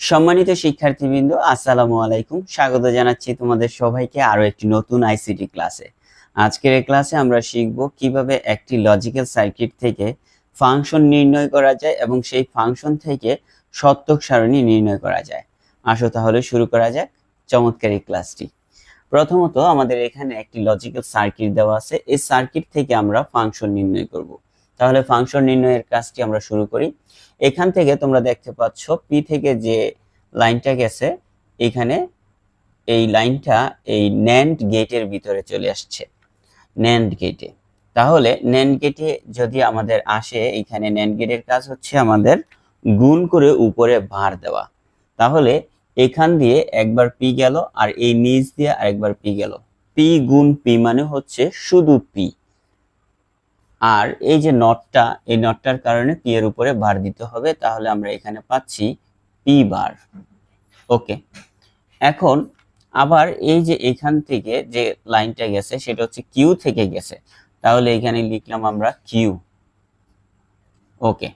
সম্মানিত শিক্ষার্থীবৃন্দ, আসসালামু আলাইকুম। স্বাগত জানাচ্ছি তোমাদের সবাইকে আরও একটি নতুন আইসিটি ক্লাসে আজকের এই ক্লাসে আমরা শিখব কীভাবে একটি লজিক্যাল সার্কিট থেকে ফাংশন নির্ণয় করা যায় এবং সেই ফাংশন থেকে সত্যক সারণী নির্ণয় করা যায়। আসো তাহলে শুরু করা যাক চমৎকার এই ক্লাসটি প্রথমত আমাদের এখানে একটি লজিক্যাল সার্কিট দেওয়া আছে। এই সার্কিট থেকে আমরা ফাংশন নির্ণয় করব। তাহলে ফাংশন নির্ণয়ের কাজটি আমরা শুরু করি। এখান থেকে তোমরা দেখতে পাচ্ছ পি থেকে যে লাইনটা গেছে, এখানে এই লাইনটা এই ন্যান্ড গেটের ভিতরে চলে আসছে। ন্যান্ড গেটে তাহলে ন্যান্ড গেটে যদি আমাদের আসে, এখানে ন্যান্ড গেটের কাজ হচ্ছে আমাদের গুণ করে উপরে ভার দেওয়া। তাহলে এখান দিয়ে একবার পি গেল, আর এই নিচ দিয়ে আরেকবার পি গেল। পি গুণ পি মানে হচ্ছে শুধু পি আর এই যে নটটা, এই নটটার কারণে পি এর উপরে বার দিতে হবে, তাহলে আমরা এখানে পাচ্ছি পি বার ওকে এখন আবার এই যে এখান থেকে যে লাইনটা গেছে, সেটা হচ্ছে কিউ থেকে গেছে, তাহলে এখানে লিখলাম আমরা কিউ ওকে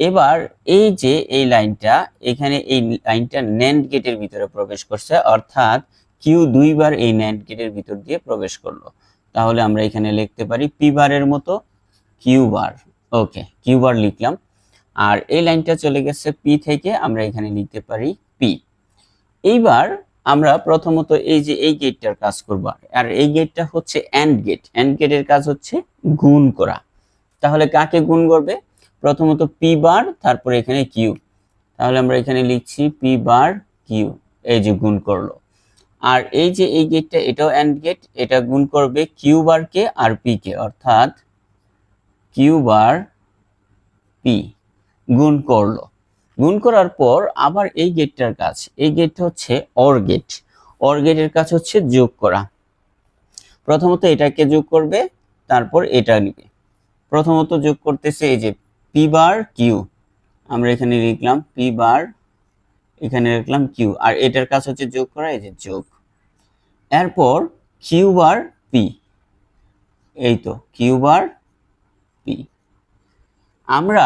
এবার এই যে এই লাইনটা, এখানে এই লাইনটা ন্যান্ড গেটের ভিতরে প্রবেশ করছে, অর্থাৎ কিউ দুইবার এই ন্যান্ড গেটের ভিতর দিয়ে প্রবেশ করল। তাহলে আমরা এখানে লিখতে পারি পি বারের মতো কিউ বার ওকে কিউবার লিখলাম। আর এই লাইনটা চলে গেছে পি থেকে, আমরা এখানে লিখতে পারি পি এইবার আমরা প্রথমত এই যে এই গেটটার কাজ করব। আর এই গেটটা হচ্ছে অ্যান্ড গেট অ্যান্ড গেটের কাজ হচ্ছে গুণ করা। তাহলে কাকে গুণ করবে? প্রথমত পি বার তারপরে এখানে কিউ তাহলে আমরা এখানে লিখছি পি বার কিউ এই যে গুণ করল। আর এই যে এই গেটটা এটাও অ্যান্ড গেট এটা গুণ করবে কিউ বারকে আর পি কে। অর্থাৎ কিউ বার পি গুণ করল। গুণ করার পর আবার এই গেটটার কাজ। এই গেট হচ্ছে অর গেট। অর গেটের কাজ হচ্ছে যোগ করা। প্রথমত এটাকে যোগ করবে, তারপর এটা নিবে। প্রথমত যোগ করতেছে এই যে পি বার কিউ আমরা এখানে লিখলাম পি বার, এখানে লিখলাম কিউ আর এটার কাজ হচ্ছে যোগ করা, এই যে যোগ। এরপর কিউ বার পি এই তো কিউ বার আমরা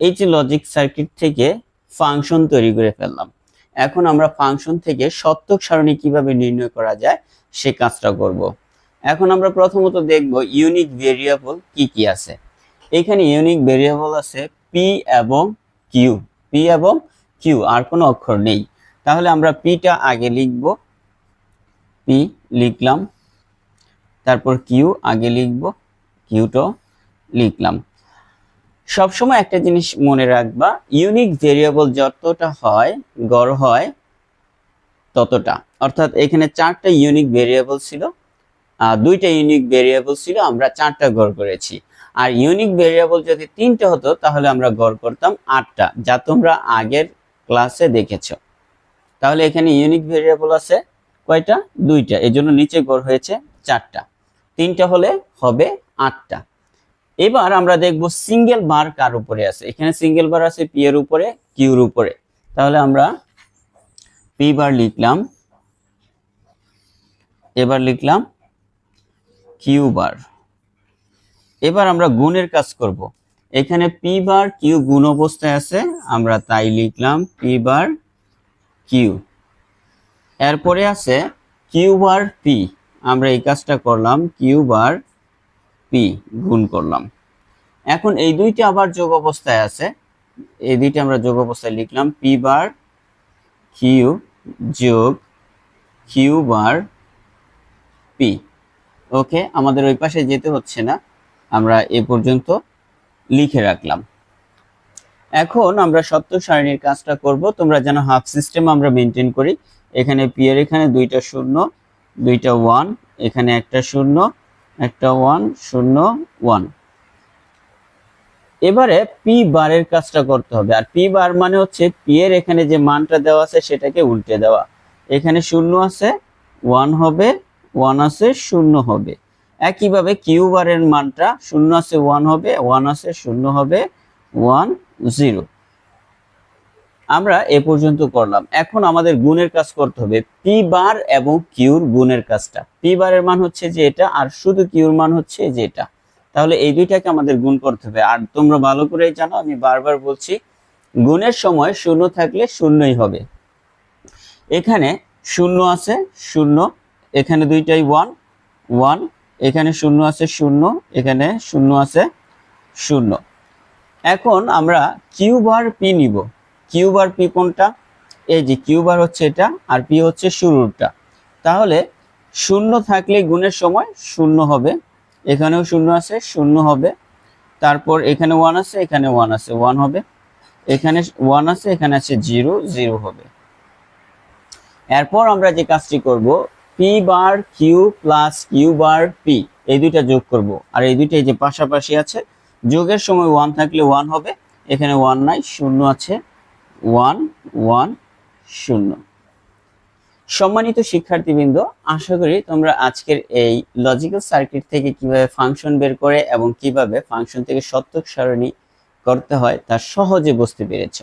এই যে লজিক সার্কিট থেকে ফাংশন তৈরি করে ফেললাম। এখন আমরা ফাংশন থেকে সত্যক সারণী কীভাবে নির্ণয় করা যায় সে কাজটা করব। এখন আমরা প্রথমত দেখব ইউনিক ভেরিয়েবল কি কি আছে। এখানে ইউনিক ভেরিয়েবল আছে পি এবং কিউ পি এবং কিউ আর কোনো অক্ষর নেই। তাহলে আমরা পিটা আগে লিখব। পি লিখলাম। তারপর কিউ আগে লিখব। কিউটাও লিখলাম। সবসময় একটা জিনিস মনে রাখবা ইউনিক ভেরিয়েবল যতটা হয়, গড় হয়, ততটা। অর্থাৎ এখানে চারটা ইউনিক ভেরিয়েবল ছিল দুইটা ইউনিক ভেরিয়েবল ছিল, আমরা চারটা গড় করেছি। আর ইউনিক ভেরিয়েবল যদি তিনটা হতো, তাহলে আমরা গড় করতাম আটটা, যা তোমরা আগের ক্লাসে দেখেছ। তাহলে এখানে ইউনিক ভেরিয়েবল আছে কয়টা? দুইটা এই জন্য নিচে গড় হয়েছে চারটা। তিনটা হলে হবে আটটা। এবার আমরা দেখব সিঙ্গেল বার কার উপরে আছে। এখানে সিঙ্গেল বার আছে পি এর উপরে কিউর উপরে। তাহলে আমরা পি বার লিখলাম, এবার লিখলাম কিউ বার এবার আমরা গুণের কাজ করব। এখানে পি বার কিউ গুণ অবস্থায় আছে, আমরা তাই লিখলাম পি বার কিউ এরপরে আছে কিউ বার পি আমরা এই কাজটা করলাম কিউ বার পি গুণ করলাম। এখন এই দুইটা আবার যোগ অবস্থায় আছে। এই দুইটা আমরা যোগ অবস্থায় লিখলাম পি বার কিউ যোগ কিউ বার পি ওকে আমাদের ওই পাশে যেতে হচ্ছে না। আমরা এ পর্যন্ত লিখে রাখলাম। এখন আমরা সত্য সারণীর কাজটা করব। তোমরা যেন হাফ সিস্টেম আমরা মেনটেন করি। এখানে পি এর এখানে দুইটা শূন্য, দুইটা ওয়ান এখানে একটা শূন্য একটা ওয়ান, শূন্য, ওয়ান। এবারে পি বারের কাজটা করতে হবে। আর পি বার মানে হচ্ছে পি এর এখানে যে মানটা দেওয়া আছে সেটাকে উল্টে দেওয়া। এখানে শূন্য আছে, ওয়ান হবে, ওয়ান আছে, শূন্য হবে। একইভাবে কিউ বারের মানটা শূন্য আছে, ওয়ান হবে, ওয়ান আছে, শূন্য হবে, ওয়ান, জিরো। আমরা এ পর্যন্ত করলাম। এখন আমাদের গুণের কাজ করতে হবে। পি বার এবং কিউর গুণের কাজটা। পি বারের মান হচ্ছে যে এটা, আর শুধু কিউর মান হচ্ছে যে এটা। তাহলে এই দুইটাকে আমাদের গুণ করতে হবে। আর তোমরা ভালো করেই জানো, আমি বারবার বলছি, গুণের সময় শূন্য থাকলে শূন্যই হবে। এখানে শূন্য আছে, শূন্য, এখানে দুইটাই ওয়ান ওয়ান এখানে শূন্য আছে, শূন্য, এখানে শূন্য আছে, শূন্য। এখন আমরা কিউ বার পি নিব। কিউ বার পি কোনটা? এই যে কিউ বার হচ্ছে এটা আর পি হচ্ছে শুরুরটা। তাহলে শূন্য থাকলে গুণের সময় শূন্য হবে। এখানেও শূন্য আছে, শূন্য হবে। তারপর এখানে ওয়ান আছে, এখানে ওয়ান আছে ওয়ান হবে। এখানে ওয়ান আছে, এখানে আছে জিরো জিরো হবে। এরপর আমরা যে কাজটি করব, P bar Q plus Q bar P, এই দুইটা যোগ করব। আর এই দুইটা এই যে পাশাপাশি আছে, যোগের সময় ওয়ান থাকলে ওয়ান হবে, এখানে ওয়ান নাই, শূন্য আছে। ওয়ান ওয়ান, শূন্য। সম্মানিত শিক্ষার্থীবৃন্দ, আশা করি তোমরা আজকের এই লজিক্যাল সার্কিট থেকে কীভাবে ফাংশন বের করে এবং কীভাবে ফাংশন থেকে সত্যক সারণী করতে হয় তা সহজে বুঝতে পেরেছ।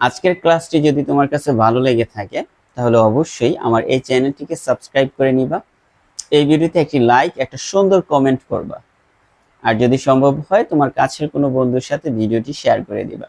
আজকের ক্লাসটি যদি তোমার কাছে ভালো লেগে থাকে, তাহলে অবশ্যই আমার এই চ্যানেলটিকে সাবস্ক্রাইব করে নিবা। এই ভিডিওতে একটি লাইক একটা সুন্দর কমেন্ট করবা। আর যদি সম্ভব হয়, তোমার কাছের কোনো বন্ধুর সাথে ভিডিওটি শেয়ার করে দিবা।